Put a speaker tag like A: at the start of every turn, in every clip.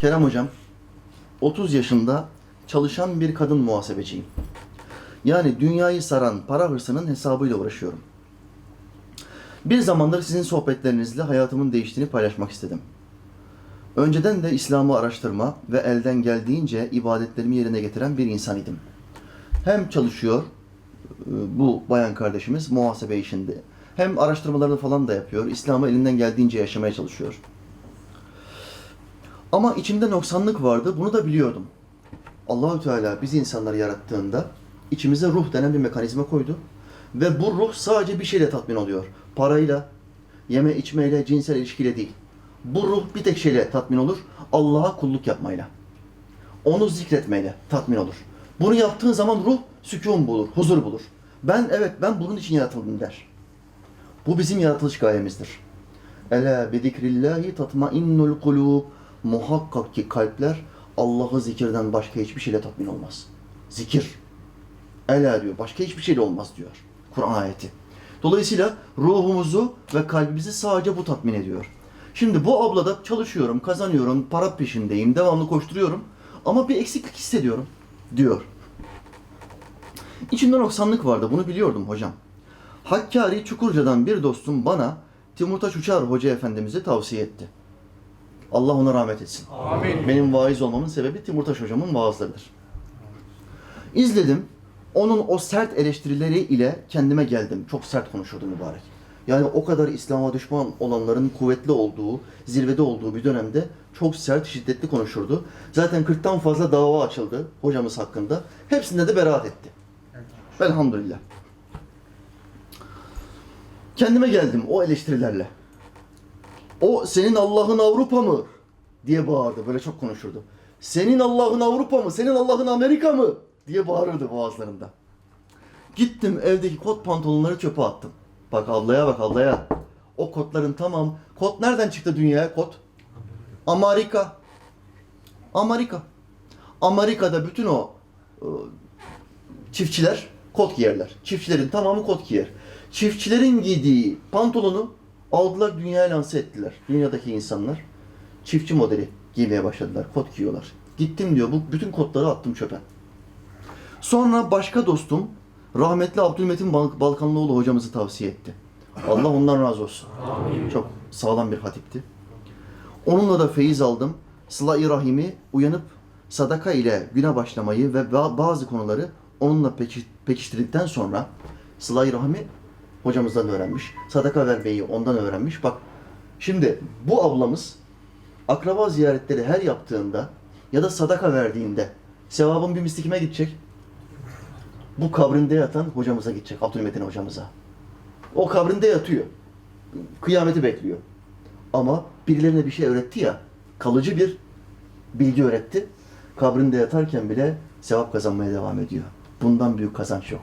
A: Kerem Hocam, 30 yaşında çalışan bir kadın muhasebeciyim. Yani dünyayı saran para hırsının hesabıyla uğraşıyorum. Bir zamandır sizin sohbetlerinizle hayatımın değiştiğini paylaşmak istedim. Önceden de İslam'ı araştırma ve elden geldiğince ibadetlerimi yerine getiren bir insan idim. Hem çalışıyor e, bu bayan kardeşimiz muhasebe işinde. Hem araştırmalarını falan da yapıyor. İslam'ı elinden geldiğince yaşamaya çalışıyor. Ama içimde noksanlık vardı. Bunu da biliyordum. Allahü Teala bizi insanları yarattığında içimize ruh denen bir mekanizma koydu. Ve bu ruh sadece bir şeyle tatmin oluyor. Parayla, yeme içmeyle, cinsel ilişkiyle değil. Bu ruh bir tek şeyle tatmin olur. Allah'a kulluk yapmayla. Onu zikretmeyle tatmin olur. Bunu yaptığın zaman ruh sükun bulur, huzur bulur. Ben evet ben bunun için yaratıldım der. Bu bizim yaratılış gayemizdir. Ela bi zikrillahi tatmainnul kulub. Muhakkak ki kalpler Allah'ı zikirden başka hiçbir şeyle tatmin olmaz. Zikir. Ela diyor. Başka hiçbir şeyle olmaz diyor. Kur'an ayeti. Dolayısıyla ruhumuzu ve kalbimizi sadece bu tatmin ediyor. Şimdi bu ablada çalışıyorum, kazanıyorum, para peşindeyim, devamlı koşturuyorum. Ama bir eksiklik hissediyorum diyor. İçimde noksanlık vardı, bunu biliyordum hocam. Hakkari Çukurca'dan bir dostum bana Timurtaş Uçar Hoca Efendimiz'i tavsiye etti. Allah ona rahmet etsin.
B: Amin.
A: Benim vaiz olmamın sebebi Timurtaş hocamın vaazlarıdır. İzledim. Onun o sert eleştirileri ile kendime geldim. Çok sert konuşurdu mübarek. Yani o kadar İslam'a düşman olanların kuvvetli olduğu, zirvede olduğu bir dönemde çok sert, şiddetli konuşurdu. Zaten 40'tan fazla dava açıldı hocamız hakkında. Hepsinde de beraat etti. Elhamdülillah. Kendime geldim o eleştirilerle. O senin Allah'ın Avrupa mı? diye bağırdı. Böyle çok konuşurdu. Senin Allah'ın Avrupa mı? Senin Allah'ın Amerika mı? diye bağırırdı boğazlarında. Gittim evdeki kot pantolonları çöpe attım. Bak ablaya bak ablaya. O kotların tamam. Kot nereden çıktı dünyaya kot? Amerika. Amerika. Amerika'da bütün o e, çiftçiler kot giyerler. Çiftçilerin tamamı kot giyer. Çiftçilerin giydiği pantolonu aldılar dünyaya lanse ettiler. Dünyadaki insanlar çiftçi modeli giymeye başladılar. Kot giyiyorlar. Gittim diyor bu bütün kotları attım çöpe. Sonra başka dostum rahmetli Abdülmetin Bal- Balkanlıoğlu hocamızı tavsiye etti. Allah ondan razı olsun. Çok sağlam bir hatipti. Onunla da feyiz aldım. Sıla-i Rahim'i uyanıp sadaka ile güne başlamayı ve ba- bazı konuları onunla peki- pekiştirdikten sonra Sıla-i Rahim'i hocamızdan öğrenmiş. Sadaka vermeyi ondan öğrenmiş. Bak şimdi bu ablamız akraba ziyaretleri her yaptığında ya da sadaka verdiğinde sevabın bir misli kime gidecek? Bu kabrinde yatan hocamıza gidecek. Abdülmetin hocamıza. O kabrinde yatıyor. Kıyameti bekliyor. Ama birilerine bir şey öğretti ya, kalıcı bir bilgi öğretti. Kabrinde yatarken bile sevap kazanmaya devam ediyor. Bundan büyük kazanç yok.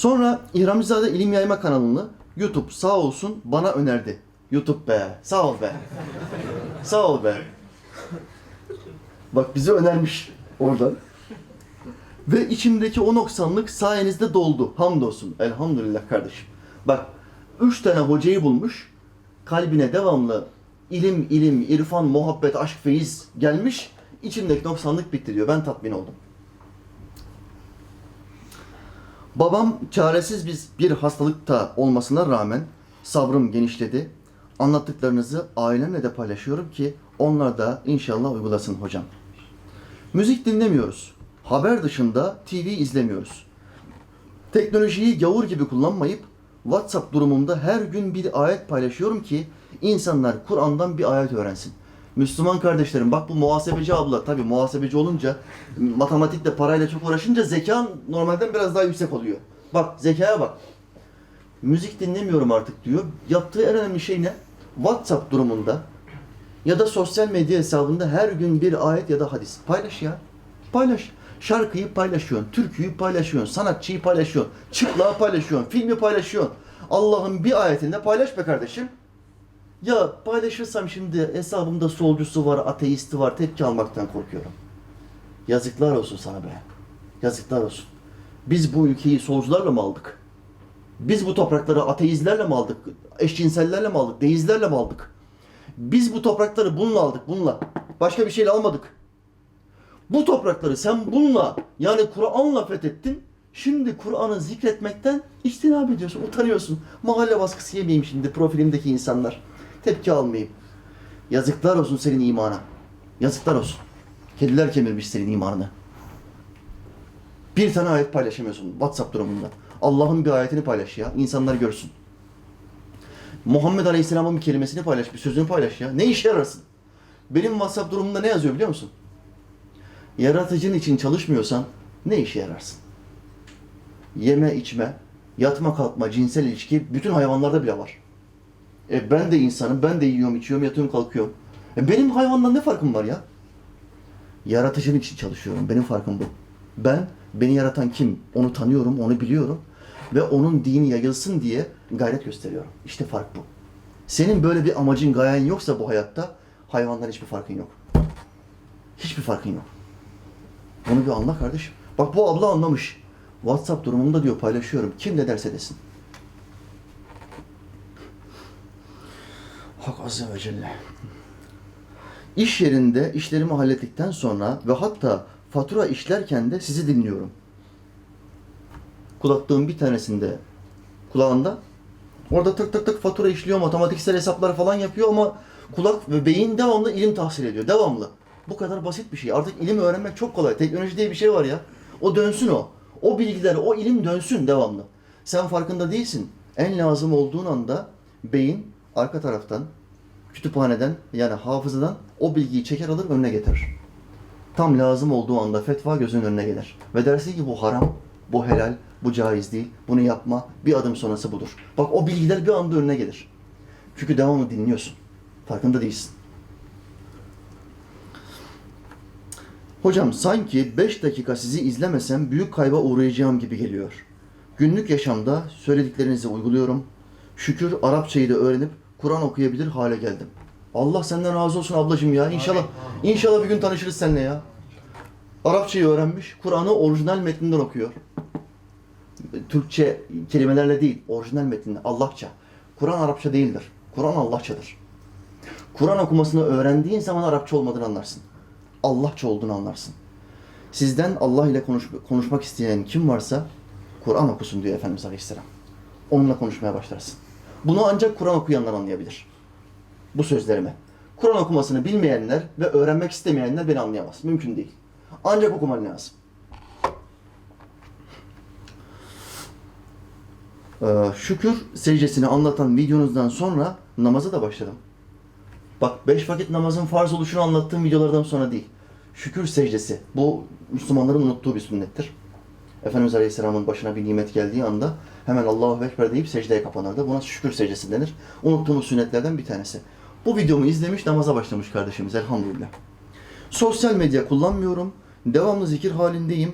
A: Sonra İhramcızade İlim Yayma kanalını YouTube sağ olsun bana önerdi. YouTube be, sağ ol be. sağ ol be. Bak bizi önermiş oradan. Ve içimdeki o noksanlık sayenizde doldu. Hamdolsun. Elhamdülillah kardeşim. Bak, üç tane hocayı bulmuş. Kalbine devamlı ilim, ilim, irfan, muhabbet, aşk, feyiz gelmiş. İçimdeki noksanlık bitti diyor. Ben tatmin oldum. Babam çaresiz biz bir hastalıkta olmasına rağmen sabrım genişledi. Anlattıklarınızı ailemle de paylaşıyorum ki onlar da inşallah uygulasın hocam. Müzik dinlemiyoruz. Haber dışında TV izlemiyoruz. Teknolojiyi gavur gibi kullanmayıp WhatsApp durumumda her gün bir ayet paylaşıyorum ki insanlar Kur'an'dan bir ayet öğrensin. Müslüman kardeşlerim bak bu muhasebeci abla tabi muhasebeci olunca matematikle parayla çok uğraşınca zekan normalden biraz daha yüksek oluyor. Bak zekaya bak. Müzik dinlemiyorum artık diyor. Yaptığı en önemli şey ne? WhatsApp durumunda ya da sosyal medya hesabında her gün bir ayet ya da hadis paylaş ya. Paylaş. Şarkıyı paylaşıyorsun, türküyü paylaşıyorsun, sanatçıyı paylaşıyorsun, çıklığı paylaşıyorsun, filmi paylaşıyorsun. Allah'ın bir ayetinde paylaş be kardeşim. Ya paylaşırsam şimdi hesabımda solcusu var, ateisti var, tepki almaktan korkuyorum. Yazıklar olsun sana be. Yazıklar olsun. Biz bu ülkeyi solcularla mı aldık? Biz bu toprakları ateistlerle mi aldık? Eşcinsellerle mi aldık? Deizlerle mi aldık? Biz bu toprakları bununla aldık, bununla. Başka bir şeyle almadık. Bu toprakları sen bununla, yani Kur'an'la fethettin. Şimdi Kur'an'ı zikretmekten içtinab ediyorsun, utanıyorsun. Mahalle baskısı yemeyeyim şimdi profilimdeki insanlar. Tepki almayayım. Yazıklar olsun senin imana. Yazıklar olsun. Kediler kemirmiş senin imanını. Bir tane ayet paylaşamıyorsun WhatsApp durumunda. Allah'ın bir ayetini paylaş ya. İnsanlar görsün. Muhammed Aleyhisselam'ın bir kelimesini paylaş, bir sözünü paylaş ya. Ne işe yararsın? Benim WhatsApp durumunda ne yazıyor biliyor musun? Yaratıcın için çalışmıyorsan ne işe yararsın? Yeme, içme, yatma, kalkma, cinsel ilişki bütün hayvanlarda bile var. E ben de insanım, ben de yiyorum, içiyorum, yatıyorum, kalkıyorum. E benim hayvandan ne farkım var ya? Yaratıcının için çalışıyorum. Benim farkım bu. Ben, beni yaratan kim? Onu tanıyorum, onu biliyorum. Ve onun dini yayılsın diye gayret gösteriyorum. İşte fark bu. Senin böyle bir amacın, gayen yoksa bu hayatta hayvandan hiçbir farkın yok. Hiçbir farkın yok. Bunu bir anla kardeşim. Bak bu abla anlamış. WhatsApp durumunda diyor paylaşıyorum. Kim ne derse desin. Hak Azze ve Celle. İş yerinde işlerimi hallettikten sonra ve hatta fatura işlerken de sizi dinliyorum. Kulaklığın bir tanesinde kulağında orada tık tık tık fatura işliyor, matematiksel hesaplar falan yapıyor ama kulak ve beyin devamlı ilim tahsil ediyor. Devamlı. Bu kadar basit bir şey. Artık ilim öğrenmek çok kolay. Teknoloji diye bir şey var ya. O dönsün o. O bilgiler, o ilim dönsün devamlı. Sen farkında değilsin. En lazım olduğun anda beyin arka taraftan kütüphaneden yani hafızadan o bilgiyi çeker alır önüne getirir. Tam lazım olduğu anda fetva gözünün önüne gelir. Ve dersin ki bu haram, bu helal, bu caiz değil, bunu yapma, bir adım sonrası budur. Bak o bilgiler bir anda önüne gelir. Çünkü devamlı dinliyorsun. Farkında değilsin. Hocam sanki 5 dakika sizi izlemesem büyük kayba uğrayacağım gibi geliyor. Günlük yaşamda söylediklerinizi uyguluyorum. Şükür Arapçayı da öğrenip Kur'an okuyabilir hale geldim. Allah senden razı olsun ablacığım ya. İnşallah inşallah bir gün tanışırız seninle ya. Arapçayı öğrenmiş, Kur'an'ı orijinal metninden okuyor. Türkçe kelimelerle değil, orijinal metninde Allahça. Kur'an Arapça değildir. Kur'an Allahçadır. Kur'an okumasını öğrendiğin zaman Arapça olmadığını anlarsın. Allahça olduğunu anlarsın. Sizden Allah ile konuş, konuşmak isteyen kim varsa Kur'an okusun diyor Efendimiz Aleyhisselam. Onunla konuşmaya başlarsın. Bunu ancak Kur'an okuyanlar anlayabilir. Bu sözlerimi. Kur'an okumasını bilmeyenler ve öğrenmek istemeyenler beni anlayamaz. Mümkün değil. Ancak okuman lazım. Ee, şükür secdesini anlatan videonuzdan sonra namaza da başladım. Bak beş vakit namazın farz oluşunu anlattığım videolardan sonra değil. Şükür secdesi. Bu Müslümanların unuttuğu bir sünnettir. Efendimiz Aleyhisselam'ın başına bir nimet geldiği anda hemen Allahu Ekber deyip secdeye kapanırdı. Buna şükür secdesi denir. Unuttuğumuz sünnetlerden bir tanesi. Bu videomu izlemiş, namaza başlamış kardeşimiz elhamdülillah. Sosyal medya kullanmıyorum. Devamlı zikir halindeyim.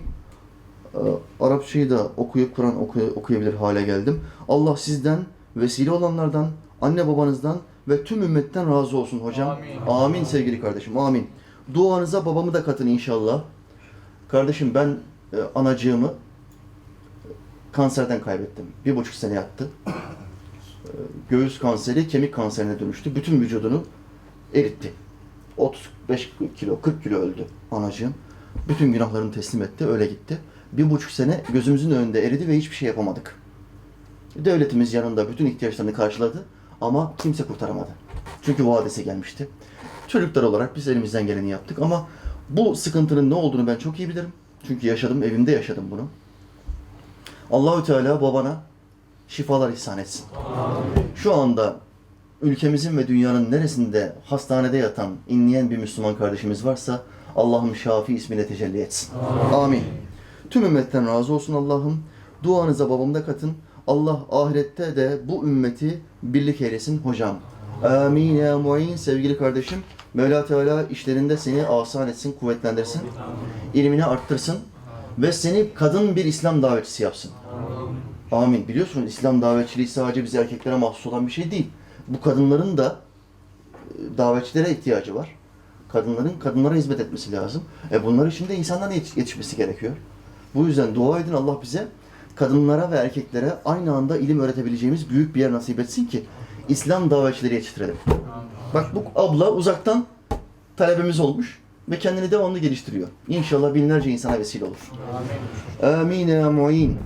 A: Ee, Arapçayı da okuyup Kur'an oku- okuyabilir hale geldim. Allah sizden, vesile olanlardan, anne babanızdan ve tüm ümmetten razı olsun hocam.
B: Amin.
A: Amin sevgili kardeşim, amin. Duanıza babamı da katın inşallah. Kardeşim ben e, anacığımı kanserden kaybettim. Bir buçuk sene yattı. E, Göğüs kanseri kemik kanserine dönüştü. Bütün vücudunu eritti. 35 kilo, 40 kilo öldü anacığım. Bütün günahlarını teslim etti, öyle gitti. Bir buçuk sene gözümüzün önünde eridi ve hiçbir şey yapamadık. Devletimiz yanında bütün ihtiyaçlarını karşıladı ama kimse kurtaramadı. Çünkü vadesi gelmişti. Çocuklar olarak biz elimizden geleni yaptık ama bu sıkıntının ne olduğunu ben çok iyi bilirim. Çünkü yaşadım, evimde yaşadım bunu. Allahü Teala babana şifalar ihsan etsin. Şu anda ülkemizin ve dünyanın neresinde hastanede yatan, inleyen bir Müslüman kardeşimiz varsa Allah'ım Şafi ismiyle tecelli etsin. Amin. Tüm ümmetten razı olsun Allah'ım. Duanıza babamda katın. Allah ahirette de bu ümmeti birlik eylesin hocam. Amin ya muin sevgili kardeşim. Mevla Teala işlerinde seni asan etsin, kuvvetlendirsin. İlmini arttırsın. Ve seni kadın bir İslam davetçisi yapsın. Amin. Biliyorsunuz İslam davetçiliği sadece bize erkeklere mahsus olan bir şey değil. Bu kadınların da e, davetçilere ihtiyacı var. Kadınların kadınlara hizmet etmesi lazım. E bunlar için de insanların yetiş- yetişmesi gerekiyor. Bu yüzden dua edin Allah bize kadınlara ve erkeklere aynı anda ilim öğretebileceğimiz büyük bir yer nasip etsin ki İslam davetçileri yetiştirelim. Bak bu abla uzaktan talebimiz olmuş ve kendini devamlı geliştiriyor. İnşallah binlerce insana vesile olur.
B: Amin.
A: Amin ya mu'in.